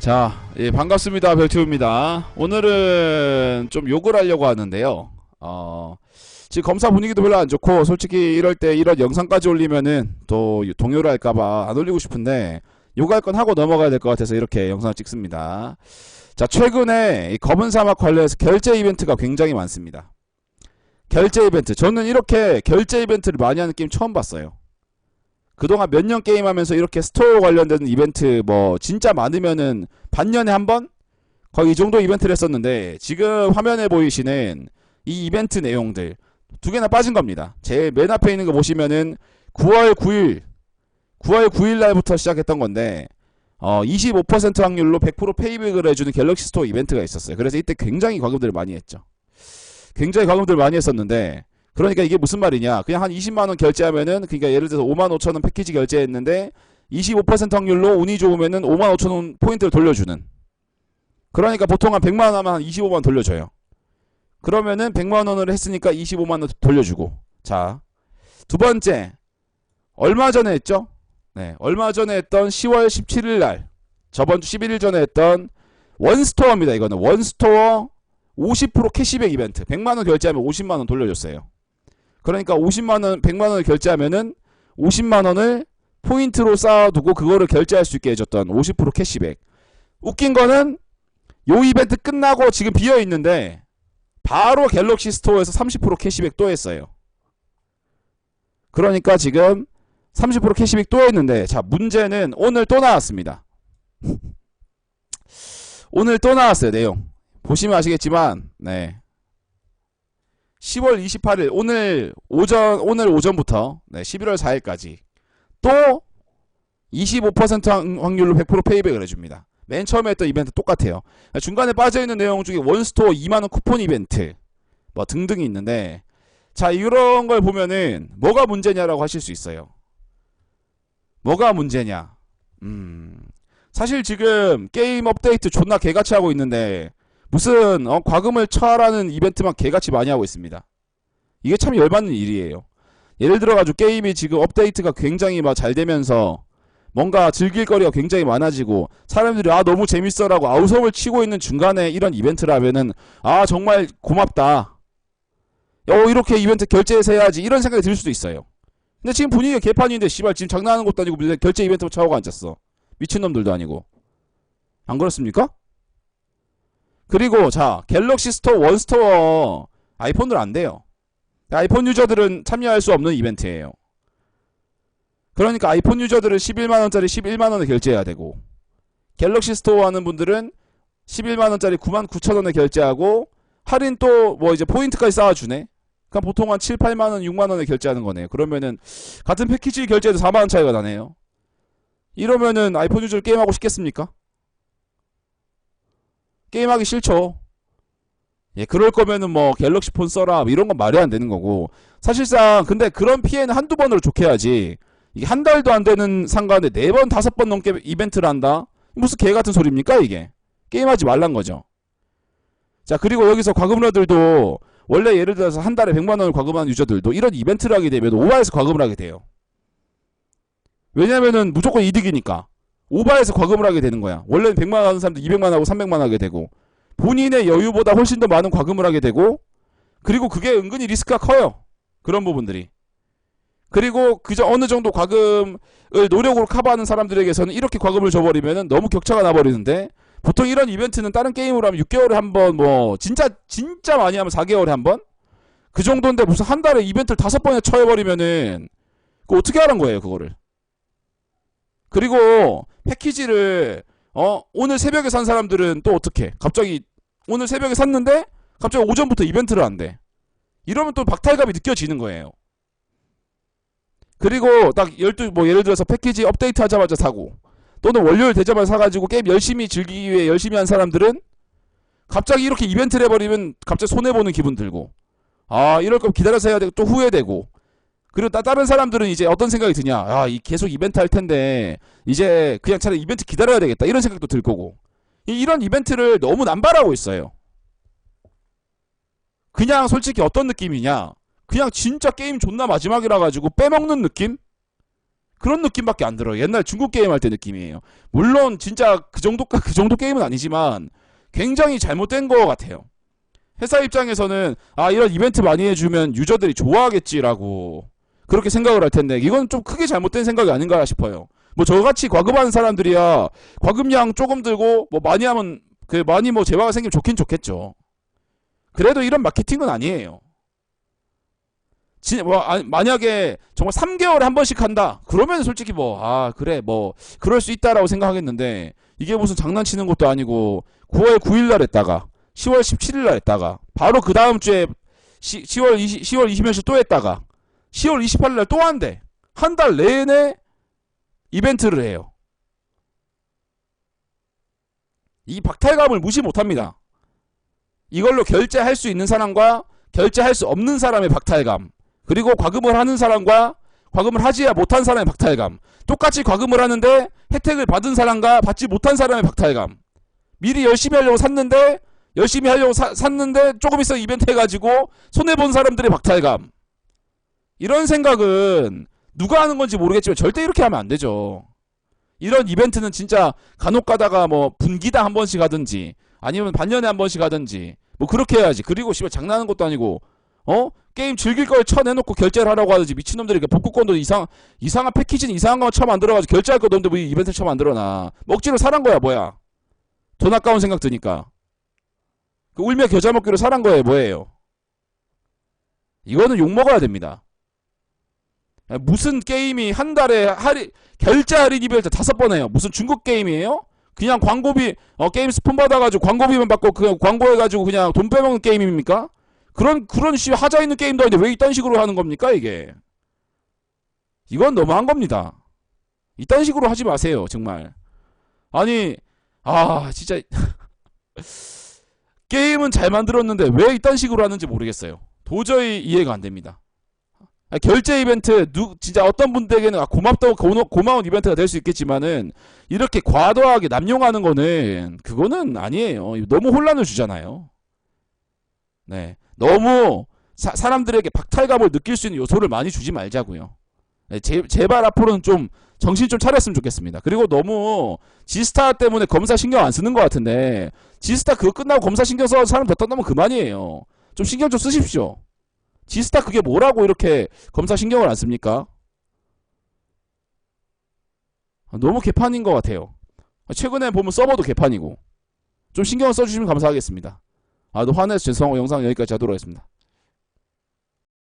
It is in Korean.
자, 예, 반갑습니다. 별튜입니다. 오늘은 좀 욕을 하려고 하는데요. 어, 지금 검사 분위기도 별로 안 좋고, 솔직히 이럴 때 이런 영상까지 올리면은 또 동요를 할까봐 안 올리고 싶은데, 욕할 건 하고 넘어가야 될 것 같아서 이렇게 영상을 찍습니다. 자, 최근에 이 검은 사막 관련해서 결제 이벤트가 굉장히 많습니다. 결제 이벤트. 저는 이렇게 결제 이벤트를 많이 하는 게임 처음 봤어요. 그동안 몇 년 게임하면서 이렇게 스토어 관련된 이벤트 뭐 진짜 많으면은 반년에 한 번? 거의 이 정도 이벤트를 했었는데 지금 화면에 보이시는 이 이벤트 내용들 두 개나 빠진 겁니다. 제일 맨 앞에 있는 거 보시면은 9월 9일 9월 9일 날부터 시작했던 건데 어 25% 확률로 100% 페이백을 해주는 갤럭시 스토어 이벤트가 있었어요. 그래서 이때 굉장히 과금들을 많이 했죠. 굉장히 과금들을 많이 했었는데 그러니까 이게 무슨 말이냐? 그냥 한 20만 원 결제하면은 그러니까 예를 들어서 5만 5천 원 패키지 결제했는데 25% 확률로 운이 좋으면은 5만 5천 원 포인트를 돌려주는. 그러니까 보통 한 100만 원 하면 한 25만 원 돌려줘요. 그러면은 100만 원을 했으니까 25만 원 돌려주고. 자, 두 번째 얼마 전에 했죠? 네, 얼마 전에 했던 10월 17일 날 저번 주 11일 전에 했던 원스토어입니다. 이거는 원스토어 50% 캐시백 이벤트. 100만 원 결제하면 50만 원 돌려줬어요. 그러니까 50만 원, 100만 원을 결제하면은 50만 원을 포인트로 쌓아두고 그거를 결제할 수 있게 해줬던 50% 캐시백. 웃긴 거는 요 이벤트 끝나고 지금 비어 있는데 바로 갤럭시 스토어에서 30% 캐시백 또 했어요. 그러니까 지금 30% 캐시백 또 했는데 자 문제는 오늘 또 나왔습니다. 오늘 또 나왔어요 내용. 보시면 아시겠지만 네. 10월 28일 오늘 오전 오늘 오전부터 네, 11월 4일까지 또 25% 확률로 100% 페이백을 해줍니다. 맨 처음에 했던 이벤트 똑같아요. 중간에 빠져 있는 내용 중에 원스토어 2만 원 쿠폰 이벤트 뭐 등등이 있는데 자 이런 걸 보면은 뭐가 문제냐라고 하실 수 있어요. 뭐가 문제냐? 음 사실 지금 게임 업데이트 존나 개같이 하고 있는데 무슨 어, 과금을 처하라는 이벤트만 개같이 많이 하고 있습니다. 이게 참 열받는 일이에요. 예를 들어가지고 게임이 지금 업데이트가 굉장히 막 잘 되면서 뭔가 즐길 거리가 굉장히 많아지고 사람들이 아 너무 재밌어라고 아우성을 치고 있는 중간에 이런 이벤트를 하면은 아 정말 고맙다. 어 이렇게 이벤트 결제해서 해야지 이런 생각이 들 수도 있어요. 근데 지금 분위기가 개판인데 씨발 지금 장난하는 것도 아니고 결제 이벤트 차오고 앉았어. 미친놈들도 아니고. 안 그렇습니까? 그리고 자 갤럭시 스토어 원 스토어 아이폰들 안 돼요. 아이폰 유저들은 참여할 수 없는 이벤트예요. 그러니까 아이폰 유저들은 11만원짜리 11만원을 결제해야 되고 갤럭시 스토어 하는 분들은 11만원짜리 9만 9천원에 결제하고 할인 또 뭐 이제 포인트까지 쌓아주네. 그럼 보통 한 7, 8만원, 6만원에 결제하는 거네요. 그러면은 같은 패키지 결제해도 4만원 차이가 나네요. 이러면은 아이폰 유저를 게임하고 싶겠습니까? 게임하기 싫죠. 예, 그럴 거면은 뭐 갤럭시 폰 써라 뭐 이런 건 말이 안 되는 거고. 사실상 근데 그런 피해는 한두 번으로 좋게야지. 이게 한 달도 안 되는 상관에 네번 다섯 번 넘게 이벤트를 한다? 무슨 개 같은 소리입니까 이게? 게임하지 말란 거죠. 자 그리고 여기서 과금러들도 원래 예를 들어서 한 달에 100만 원을 과금하는 유저들도 이런 이벤트를 하게 되면 오바해서 과금을 하게 돼요. 왜냐면은 무조건 이득이니까 오바해서 과금을 하게 되는 거야 원래는 100만 원 하는 사람도 200만 하고 300만 하게 되고 본인의 여유보다 훨씬 더 많은 과금을 하게 되고 그리고 그게 은근히 리스크가 커요. 그런 부분들이. 그리고 그저 어느 정도 과금을 노력으로 커버하는 사람들에게서는 이렇게 과금을 줘버리면 너무 격차가 나버리는데 보통 이런 이벤트는 다른 게임으로 하면 6개월에 한 번 뭐 진짜 진짜 많이 하면 4개월에 한 번? 그 정도인데 무슨 한 달에 이벤트를 다섯 번에 쳐버리면은 그 어떻게 하는 거예요 그거를 그리고 패키지를 어 오늘 새벽에 산 사람들은 또 어떻게 갑자기 오늘 새벽에 샀는데 갑자기 오전부터 이벤트를 한대. 이러면 또 박탈감이 느껴지는 거예요. 그리고 딱 12, 뭐 예를 들어서 패키지 업데이트 하자마자 사고 또는 월요일 되자마자 사가지고 게임 열심히 즐기기 위해 열심히 한 사람들은 갑자기 이렇게 이벤트를 해버리면 갑자기 손해보는 기분 들고 아 이럴 거면 기다려서 해야 되고 또 후회되고 그리고 따, 다른 사람들은 이제 어떤 생각이 드냐 아이 계속 이벤트 할 텐데 이제 그냥 차라리 이벤트 기다려야 되겠다 이런 생각도 들 거고 이- 이런 이벤트를 너무 남발하고 있어요. 그냥 솔직히 어떤 느낌이냐? 그냥 진짜 게임 존나 마지막이라 가지고 빼먹는 느낌? 그런 느낌밖에 안 들어요. 옛날 중국 게임 할 때 느낌이에요. 물론 진짜 그 정도 그 정도 게임은 아니지만 굉장히 잘못된 것 같아요. 회사 입장에서는 아 이런 이벤트 많이 해주면 유저들이 좋아하겠지라고 그렇게 생각을 할 텐데 이건 좀 크게 잘못된 생각이 아닌가 싶어요. 뭐 저같이 과금하는 사람들이야 과금량 조금 들고 뭐 많이 하면 그 많이 뭐 재화가 생기면 좋긴 좋겠죠. 그래도 이런 마케팅은 아니에요. 진, 뭐, 아, 만약에 정말 3개월에 한 번씩 한다. 그러면 솔직히 뭐, 아, 그래, 뭐, 그럴 수 있다라고 생각하겠는데, 이게 무슨 장난치는 것도 아니고, 9월 9일 날 했다가, 10월 17일 날 했다가, 바로 그 다음 주에, 시, 10월 20, 10월 20일씩 또 했다가, 10월 28일 날 또 한대. 한 달 내내 이벤트를 해요. 이 박탈감을 무시 못 합니다. 이걸로 결제할 수 있는 사람과 결제할 수 없는 사람의 박탈감. 그리고 과금을 하는 사람과 과금을 하지 못한 사람의 박탈감. 똑같이 과금을 하는데 혜택을 받은 사람과 받지 못한 사람의 박탈감. 미리 열심히 하려고 샀는데 열심히 하려고 사- 샀는데 조금 있어 이벤트 해가지고 손해 본 사람들의 박탈감. 이런 생각은 누가 하는 건지 모르겠지만 절대 이렇게 하면 안 되죠. 이런 이벤트는 진짜 간혹 가다가 뭐 분기당 한 번씩 하든지 아니면 반년에 한 번씩 하든지 뭐 그렇게 해야지. 그리고 씨발 장난하는 것도 아니고 어 게임 즐길 걸 쳐내놓고 결제를 하라고 하든지 미친놈들이 복구권도 이상 이상한 패키지는 이상한 거 쳐 만들어가지고 결제할 것도 없는데 뭐이 이벤트 쳐 만들어놔. 먹지로 사란 거야 뭐야. 돈 아까운 생각 드니까. 그 울며 겨자 먹기로 사란 거예요 뭐예요. 이거는 욕 먹어야 됩니다. 무슨 게임이 한 달에 할인 결제 할인 이벤트 다섯 번 해요. 무슨 중국 게임이에요? 그냥 광고비 어 게임 스폰 받아가지고 광고비만 받고 그냥 광고해가지고 그냥 돈 빼먹는 게임입니까? 그런 그런 씨 하자 있는 게임도 아닌데 왜 이딴 식으로 하는 겁니까 이게? 이건 너무한 겁니다. 이딴 식으로 하지 마세요 정말. 아니 아 진짜 게임은 잘 만들었는데 왜 이딴 식으로 하는지 모르겠어요. 도저히 이해가 안 됩니다. 아, 결제 이벤트 누 진짜 어떤 분들에게는 아, 고맙다고 고노- 고마운 이벤트가 될 수 있겠지만은 이렇게 과도하게 남용하는 거는 그거는 아니에요. 너무 혼란을 주잖아요. 네, 너무 사, 사람들에게 박탈감을 느낄 수 있는 요소를 많이 주지 말자고요. 네, 제, 제발 앞으로는 좀 정신 좀 차렸으면 좋겠습니다. 그리고 너무 지스타 때문에 검사 신경 안 쓰는 것 같은데 지스타 그거 끝나고 검사 신경 써서 사람 더 떠나면 그만이에요. 좀 신경 좀 쓰십시오. 지스타 그게 뭐라고 이렇게 검사 신경을 안 씁니까? 아, 너무 개판인 것 같아요. 최근에 보면 서버도 개판이고 좀 신경을 써주시면 감사하겠습니다. 아, 너 화내서 죄송하고 영상 여기까지 하도록 하겠습니다.